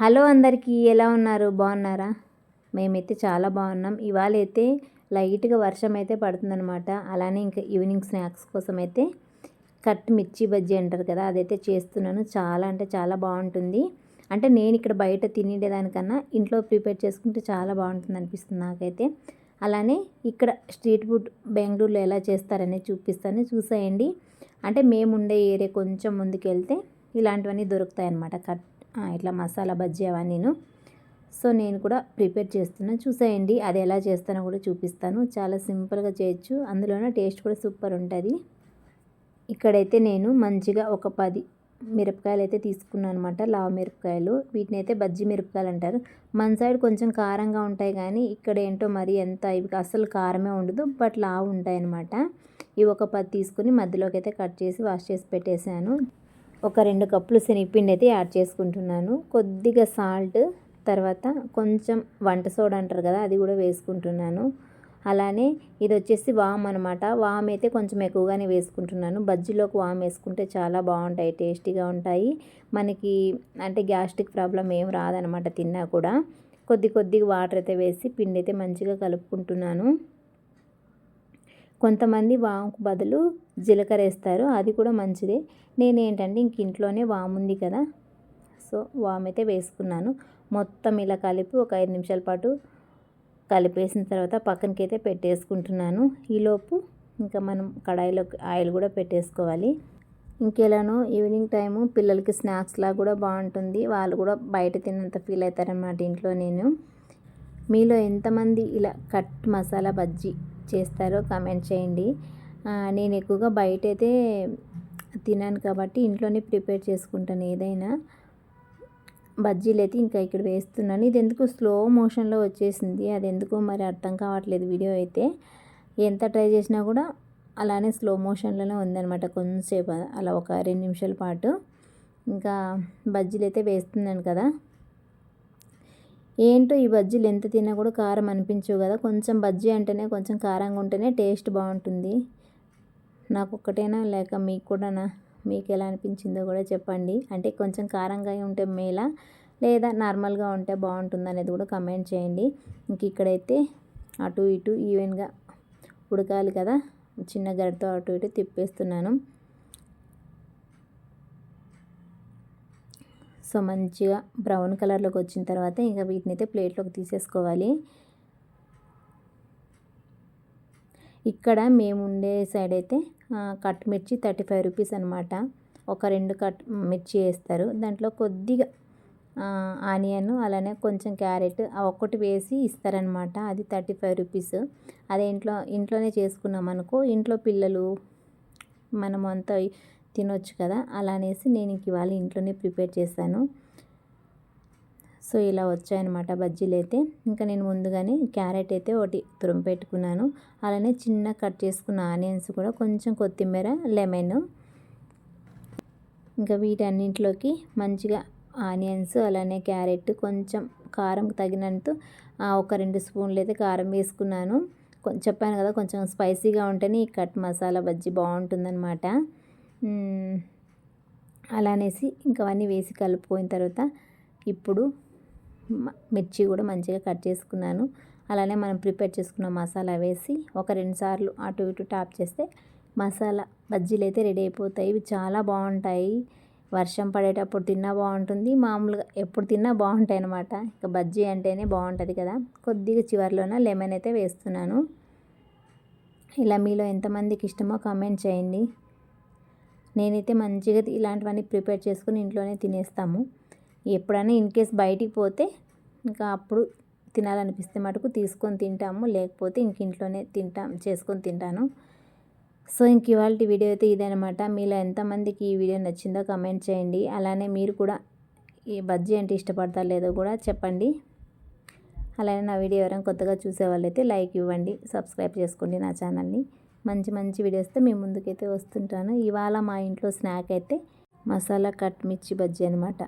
Hello అందరికీ ఎలా ఉన్నారు? బాగున్నారా? మేమైతే చాలా బాగున్నాం. ఇవాళ అయితే లైట్గా వర్షం అయితే పడుతుందనమాట అలానే ఇంకా ఈవినింగ్ స్నాక్స్ కోసం అయితే కట్ మిర్చి బజ్జీ అంటారు కదా అదైతే చేస్తున్నాను. చాలా అంటే చాలా బాగుంటుంది. అంటే నేను ఇక్కడ బయట తినేదానికన్నా ఇంట్లో ప్రిపేర్ చేసుకుంటే చాలా బాగుంటుంది అనిపిస్తుంది నాకైతే. అలానే ఇక్కడ స్ట్రీట్ ఫుడ్ బెంగళూరులో ఎలా చేస్తారనేది చూపిస్తాను. చూసేయండి. అంటే మేము ఉండే ఏరియా కొంచెం ముందుకు వెళ్తే ఇలాంటివన్నీ దొరుకుతాయి అన్నమాట కట్ ఇట్లా మసాలా బజ్జీ అవన్నీను. సో నేను కూడా ప్రిపేర్ చేస్తున్నాను చూసేయండి అది ఎలా చేస్తానో కూడా చూపిస్తాను. చాలా సింపుల్గా చేయొచ్చు. అందులోనే టేస్ట్ కూడా సూపర్ ఉంటుంది. ఇక్కడైతే నేను మంచిగా ఒక పది మిరపకాయలు అయితే తీసుకున్నాను అనమాట లావు మిరపకాయలు. వీటిని అయితే బజ్జీ మిరపకాయలు అంటారు. మన సైడ్ కొంచెం కారంగా ఉంటాయి కానీ ఇక్కడ ఏంటో మరి ఎంత ఇవి అసలు కారమే ఉండదు బట్ లావు ఉంటాయి అనమాట ఇవి ఒక పది తీసుకుని మధ్యలోకి అయితే కట్ చేసి వాష్ చేసి పెట్టేశాను. ఒక రెండు కప్పులు శనగపిండి అయితే యాడ్ చేసుకుంటున్నాను. కొద్దిగా సాల్ట్ తర్వాత కొంచెం వంట సోడా అంటారు కదా అది కూడా వేసుకుంటున్నాను. అలానే ఇది వచ్చేసి వామ్ అనమాట వామ్ అయితే కొంచెం ఎక్కువగానే వేసుకుంటున్నాను. బజ్జీలోకి వామ్ వేసుకుంటే చాలా బాగుంటాయి టేస్టీగా ఉంటాయి. మనకి అంటే గ్యాస్ట్రిక్ ప్రాబ్లం ఏం రాదనమాట తిన్నా కూడా. కొద్ది కొద్దిగా వాటర్ అయితే వేసి పిండి అయితే మంచిగా కలుపుకుంటున్నాను. కొంతమంది వాముకు బదులు జీలకర్ర వేస్తారు అది కూడా మంచిదే. నేను ఏంటంటే ఇంక ఇంట్లోనే వాము ఉంది కదా. సో వామ్ అయితే వేసుకున్నాను. మొత్తం ఇలా కలిపి ఒక ఐదు నిమిషాల పాటు కలిపేసిన తర్వాత పక్కనకి అయితే పెట్టేసుకుంటున్నాను ఈలోపు ఇంకా మనం కడాయిలో ఆయిల్ కూడా పెట్టేసుకోవాలి. ఇంకెలానో ఈవినింగ్ టైము పిల్లలకి స్నాక్స్లా కూడా బాగుంటుంది. వాళ్ళు కూడా బయట తిన్నంత ఫీల్ అవుతారన్నమాట ఇంట్లో నేను. మీలో ఎంతమంది ఇలా కట్ మసాలా బజ్జీ చేస్తారో కామెంట్ చేయండి. నేను ఎక్కువగా బయట అయితే తినాను కాబట్టి ఇంట్లోనే ప్రిపేర్ చేసుకుంటాను ఏదైనా. బజ్జీలు అయితే ఇంకా ఇక్కడ వేస్తున్నాను. ఇది ఎందుకు స్లో మోషన్లో వచ్చేసింది? అది ఎందుకో మరి అర్థం కావట్లేదు వీడియో అయితే. ఎంత ట్రై చేసినా కూడా అలానే స్లో మోషన్లోనే ఉందన్నమాట కొంచెంసేపు అలా ఒక రెండు నిమిషాల పాటు. ఇంకా బజ్జీలు అయితే వేస్తున్నాను కదా. ఏంటో ఈ బజ్జీలు ఎంత తిన్నా కూడా కారం అనిపించవు కదా. కొంచెం బజ్జీ అంటేనే కొంచెం కారంగా ఉంటేనే టేస్ట్ బాగుంటుంది. నాకు ఒక్కటేనా లేక మీకు కూడానా మీకు ఎలా అనిపించిందో కూడా చెప్పండి. అంటే కొంచెం కారంగా ఉంటే మేలా లేదా నార్మల్గా ఉంటే బాగుంటుంది అనేది కూడా కమెంట్ చేయండి. ఇంక ఇక్కడైతే అటు ఇటు ఈవెన్గా ఉడకాలి కదా. చిన్న గరితో అటు ఇటు తిప్పేస్తున్నాను. సో మంచిగా బ్రౌన్ కలర్లోకి వచ్చిన తర్వాత ఇంకా వీటిని అయితే ప్లేట్లోకి తీసేసుకోవాలి. ఇక్కడ మేము ఉండే సైడ్ అయితే కట్ మిర్చి థర్టీ ఫైవ్ రూపీస్ అనమాట ఒక రెండు కట్ మిర్చి వేస్తారు. దాంట్లో కొద్దిగా ఆనియన్ అలానే కొంచెం క్యారెట్ ఒక్కటి వేసి ఇస్తారనమాట అది థర్టీ ఫైవ్ రూపీస్. అదే ఇంట్లో ఇంట్లోనే చేసుకున్నాం అనుకో ఇంట్లో పిల్లలు మనం అంతా తినొచ్చు కదా? అలా అనేసి నేను ఇవాళ ఇంట్లోనే ప్రిపేర్ చేశాను. సో ఇలా వచ్చాయన్నమాట బజ్జీలు అయితే. ఇంకా నేను ముందుగానే క్యారెట్ అయితే ఒకటి తురుము పెట్టుకున్నాను అలానే చిన్న కట్ చేసుకున్న ఆనియన్స్ కూడా కొంచెం కొత్తిమీర లెమన్. ఇంకా వీటన్నింటిలోకి మంచిగా ఆనియన్స్ అలానే క్యారెట్ కొంచెం కారం తగినంత ఒక రెండు స్పూన్లు అయితే కారం వేసుకున్నాను. చెప్పాను కదా కొంచెం స్పైసీగా ఉంటేనే ఈ కట్ మసాలా బజ్జీ బాగుంటుందన్నమాట. అలా అనేసి ఇంకా అవన్నీ వేసి కలిపిపోయిన తర్వాత ఇప్పుడు మిర్చి కూడా మంచిగా కట్ చేసుకున్నాను. అలానే మనం ప్రిపేర్ చేసుకున్న మసాలా వేసి ఒక రెండు సార్లు అటు ఇటు టాప్ చేస్తే మసాలా బజ్జీలు అయితే రెడీ అయిపోతాయి. ఇవి చాలా బాగుంటాయి. వర్షం పడేటప్పుడు తిన్నా బాగుంటుంది. మామూలుగా ఎప్పుడు తిన్నా బాగుంటాయి అనమాట ఇంకా బజ్జీ అంటేనే బాగుంటుంది కదా. కొద్దిగా చివరిలోన లెమన్ అయితే వేస్తున్నాను. ఇలా మీలో ఎంతమందికి ఇష్టమో కామెంట్ చేయండి. నేనైతే మంచిగా ఇలాంటివన్నీ ప్రిపేర్ చేసుకుని ఇంట్లోనే తినేస్తాము. ఎప్పుడైనా ఇన్ కేస్ బయటికి పోతే ఇంకా అప్పుడు తినాలనిపిస్తే మటుకు తీసుకొని తింటాము. లేకపోతే ఇంక ఇంట్లోనే తింటాం చేసుకొని తింటాను. సో ఇంక ఇవాళ వీడియో అయితే ఇదనమాట మీలో ఎంతమందికి ఈ వీడియో నచ్చిందో కమెంట్ చేయండి. అలానే మీరు కూడా ఈ బజ్జీ అంటే ఇష్టపడతారు లేదో కూడా చెప్పండి. అలానే నా వీడియో ఎవరైనా కొత్తగా చూసే వాళ్ళైతే లైక్ ఇవ్వండి. సబ్స్క్రైబ్ చేసుకోండి నా ఛానల్ని. మంచి మంచి వీడియోస్తో మేము ముందుకైతే వస్తుంటాను. ఇవాళ మా ఇంట్లో స్నాక్ అయితే మసాలా కట్ మిర్చి బజ్జీ అనమాట